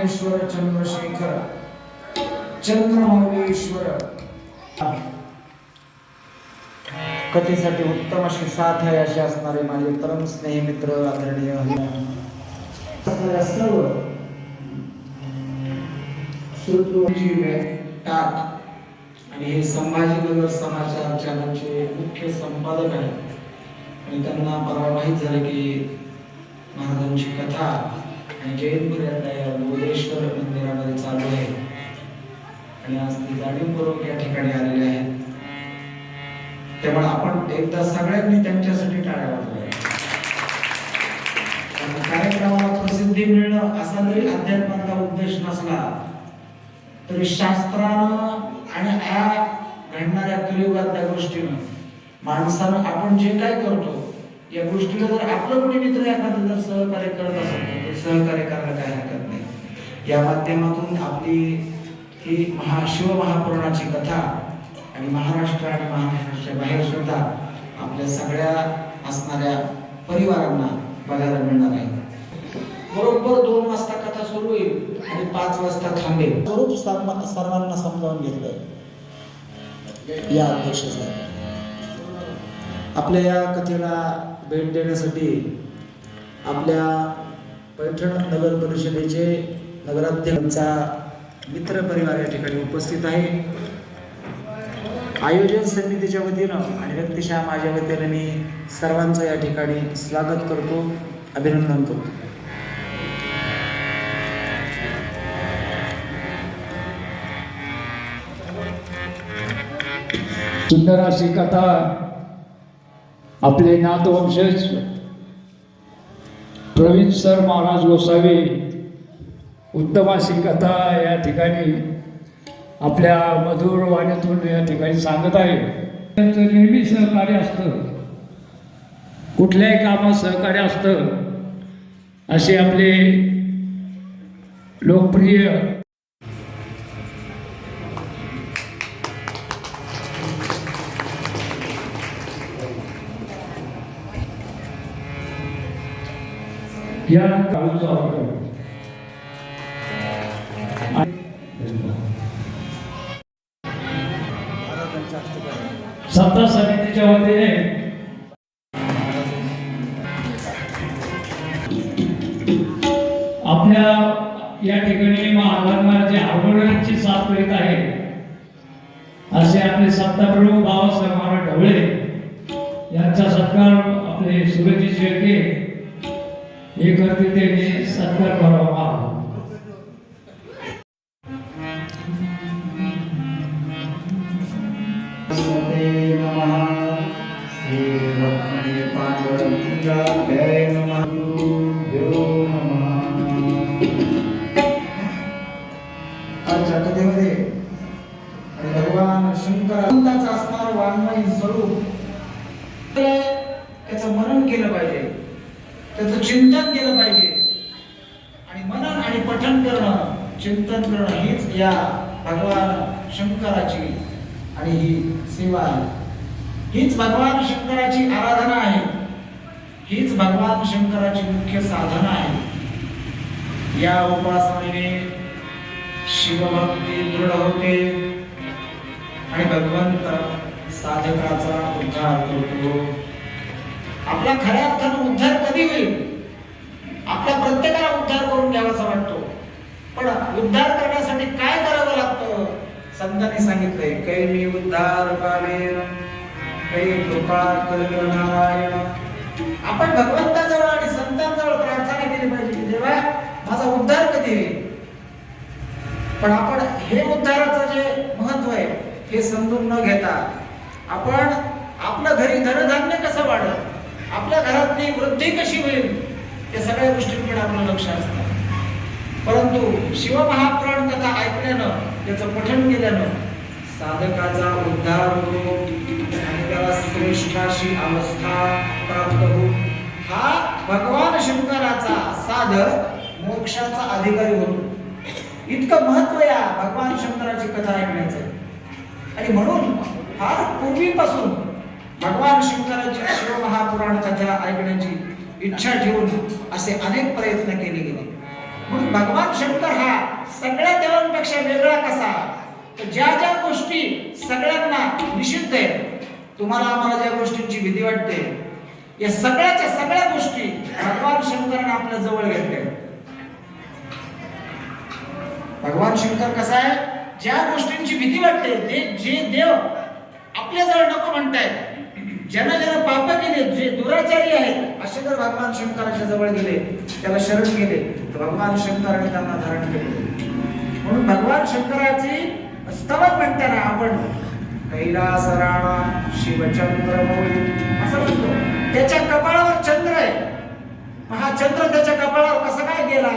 ज्ञानेश्वर चंद्रशेखर. चंद्रमौलेश्वर. कथेसाठी उत्तम अशी साथ आहे असे असणारे माझे परम स्नेही मित्र आदरणीय सर्व टाक आणि हे संभाजीनगर समाचार चॅनलचे मुख्य संपादक आहेत. आणि त्यांना परवा माहीत झालं की महाराजांची कथा आणि जैनपूर या बोधेश्वर मंदिरामध्ये चालू आहे. आणि आज ती जाणीवपूर्वक या ठिकाणी आलेले आहेत त्यामुळे आपण एकदा सगळ्यांनी त्यांच्यासाठी टाळ्या वाजवल्या कार्यक्रमाला प्रसिद्धी मिळणं असा जरी अध्यात्माचा उद्देश नसला तरी शास्त्रानं आणि या घडणाऱ्या कलियुगातल्या गोष्टीनं माणसानं आपण जे काय करतो या गोष्टीला जर आपलं कोणी मित्र एखादं जर सहकार्य करत असेल सहकार्य करायला काही हरकत नाही. या माध्यमातून आपली ही महा शिवमहापुराणाची कथा आणि महाराष्ट्र आणि महाराष्ट्राच्या बाहेर सुद्धा आपल्या सगळ्या असणाऱ्या परिवारांना बघायला मिळणार आहे. बरोबर दोन वाजता कथा सुरू होईल आणि पाच वाजता थांबेल. स्वरूप सर्वांना समजावून घेतलं या अध्यक्ष आपल्या या कथेला भेट देण्यासाठी आपल्या पैठण नगर परिषदेचे नगराध्यक्षांचा मित्र परिवार या ठिकाणी उपस्थित आहे. आयोजन समितीच्या वतीनं आणि व्यक्तिशः माझ्या वतीनं मी सर्वांचं या ठिकाणी स्वागत करतो अभिनंदन करतो. सुंदर अशी कथा आपले नातवंशज प्रवीण सर महाराज गोसावी उत्तम अशी कथा या ठिकाणी आपल्या मधुर वाणीतून या ठिकाणी सांगत आहे. त्यांचं नेहमी सहकार्य असतं. कुठल्याही कामात सहकार्य असतं. असे आपले लोकप्रिय या काळूचा वापर सत्ता समितीच्या वतीने आपल्या या ठिकाणी महाराज जे हार्मोनियमची साथ करीत आहे असे आपले सत्ताप्रमुख बाबासाहेब महाराज ढवळे. यांचा सत्कार आपले सुरजी शेळके हे करते त्यांनी सत्कार करावा नमस्ते नमः श्रीलक्ष्मी भगवान शंकराचा असणार वाङ्मयी स्वरूप त्याचं मनन केलं पाहिजे. त्याचं चिंतन केलं पाहिजे. आणि मनन आणि पठन करणं चिंतन करणं हीच या भगवान शंकराची आणि ही सेवा आहे. हीच भगवान शंकराची आराधना आहे. हीच भगवान शंकराची मुख्य साधना आहे. या उपासनेने शिवभक्ती दृढ होते आणि भगवंत साधकाचा उद्धार करतो. आपला खऱ्या अर्थानं उद्धार कधी होईल? आपल्या प्रत्येकाला उद्धार करून घ्यावासा वाटतो. पण उद्धार करण्यासाठी काय करावं लागतं? संतांनी सांगितलंय कै मी उद्धार पावेन कै कृपा कर आपण भगवंताजवळ आणि संतांजवळ प्रार्थना केली पाहिजे देवा माझा उद्धार कधी होईल? पण आपण हे उद्धाराचं जे महत्त्व आहे हे समजून न घेता आपण आपलं घरी धनधान्य कसं वाढत आपल्या घरातली वृद्धी कशी होईल या सगळ्या गोष्टींकडे आपलं लक्ष असतं. परंतु शिवमहापुराण कथा ऐकल्यानं त्याचं पठण केल्यानं साधकाचा उद्धार होतो आणि त्याला अवस्था प्राप्त होऊन हा भगवान शंकराचा साधक मोक्षाचा अधिकारी होतो. इतकं महत्त्व या भगवान शंकराची कथा ऐकण्याचं. आणि म्हणून फार पूर्वीपासून भगवान शंकराची शिवमहापुराण कथा ऐकण्याची इच्छा ठेवून असे अनेक प्रयत्न केले गेले. म्हणून भगवान शंकर हा सगळ्या देवांपेक्षा वेगळा कसा? तर ज्या ज्या गोष्टी सगळ्यांना निषिद्ध आहे तुम्हाला आम्हाला ज्या गोष्टींची भीती वाटते या सगळ्याच्या सगळ्या गोष्टी भगवान शंकरने आपल्या जवळ घेतल्या. भगवान शंकर कसा आहे? ज्या गोष्टींची भीती वाटते ते जे देव आपल्या जवळ नको म्हणतायत ज्यांना ज्यांना पाप केले जे दुराचारी आहेत असे जर भगवान शंकराच्या जवळ गेले त्याला शरण गेले तर भगवान शंकराने त्यांना धारण केले. म्हणून भगवान शंकराची स्तवन म्हणताना आपण कैलास राणा शिवचंद्र असं म्हणतो. त्याच्या कपाळावर चंद्र आहे. मग हा चंद्र त्याच्या कपाळावर कसा काय गेला?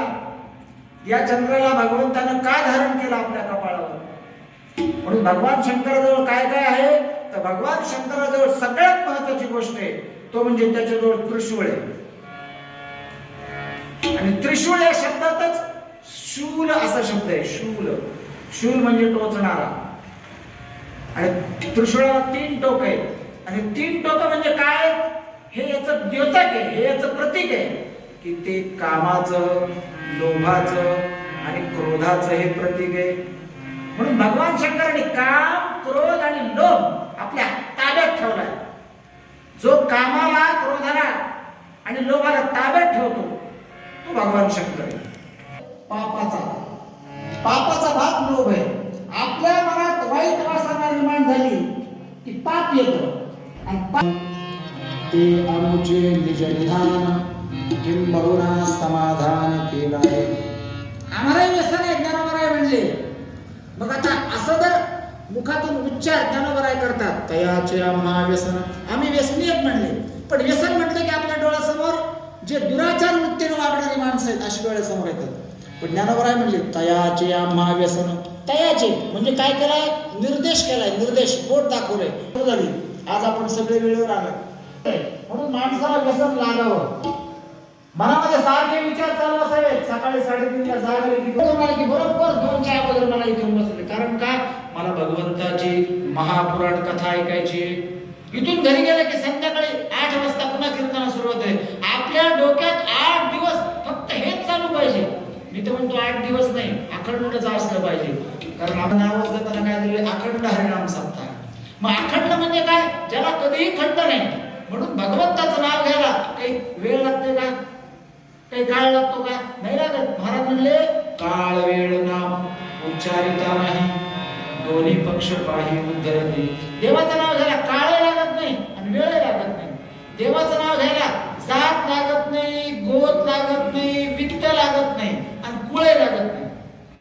या चंद्राला भगवंतानं का धारण केलं आपल्या कपाळावर? म्हणून भगवान शंकराजवळ काय काय आहे? तर भगवान शंकराजवळ सगळ्यात महत्वाची गोष्ट आहे तो म्हणजे त्याच्याजवळ त्रिशूळ आहे. आणि त्रिशूळ या शब्दातच शूल असा शब्द आहे शूल. शूल म्हणजे टोचणारा. आणि त्रिशूळाला तीन टोक आहे आणि तीन टोक म्हणजे काय? हे याचं द्योतक आहे हे याचं प्रतीक आहे की ते कामाचं लोभाचं आणि क्रोधाचं हे प्रतीक आहे. म्हणून भगवान शंकराने काम क्रोध आणि लोभ आपल्या ताब्यात ठेवलाय. जो कामाला क्रोधाला आणि लोभाला ताब्यात ठेवतो तो भगवान शंकर आहे. पापाचा. पापाचा भाग लोभ आहे. आपल्या मनात वाईट वासना निर्माण झाली की पाप येतं. आणि पाप ते अनुचे निज निधान किंबहुना समाधान केलाय आम्हालाही व्यसन आहे ज्ञानोबराय म्हणले. मग आता असं जर मुखातून उच्चार ज्ञानोबराय करतात. तयाचे आम्हा व्यसन. आम्ही व्यसनी आहेत म्हणले. पण व्यसन म्हटलं की आपल्या डोळ्यासमोर जे दुराचार वृत्तीने वागणारी माणसं आहेत अशी डोळ्यासमोर येतात. पण ज्ञानोबराय म्हणले तयाचे आम्हा व्यसन. तयाचे म्हणजे काय केलाय? निर्देश केलाय. निर्देश बोट दाखवलंय. झाली. आज आपण सगळे वेळेवर आलो म्हणून माणसाला व्यसन लागावं. मनामध्ये सारखे विचार चालू असावेत. सकाळी साडेतीनला जागा की बरोबर दोन की बरोबर दोनच्या अगोदर मला इथून बसले. कारण का? मला भगवंताची महापुराण कथा ऐकायची इथून घरी गेलं की संध्याकाळी आठ वाजता पुन्हा कीर्तनाला सुरुवात आहे आपल्या डोक्यात आठ दिवस फक्त हेच चालू पाहिजे. मी तर म्हणतो आठ दिवस नाही अखंडच असलं पाहिजे. कारण आपण आवाज देताना काय दिले अखंड हरिनाम सप्ताह मग अखंड म्हणजे काय? ज्याला कधीही खंड नाही. म्हणून भगवंताचं नाव घ्यायला काही वेळ लागते का? काही काळ लागतो का? नाही लागत. महाराज म्हणले काळ वेळ नाम उच्चारिता नाही. दोन्ही पक्ष पाही उद्धरते देवाचं नाव घ्यायला काळ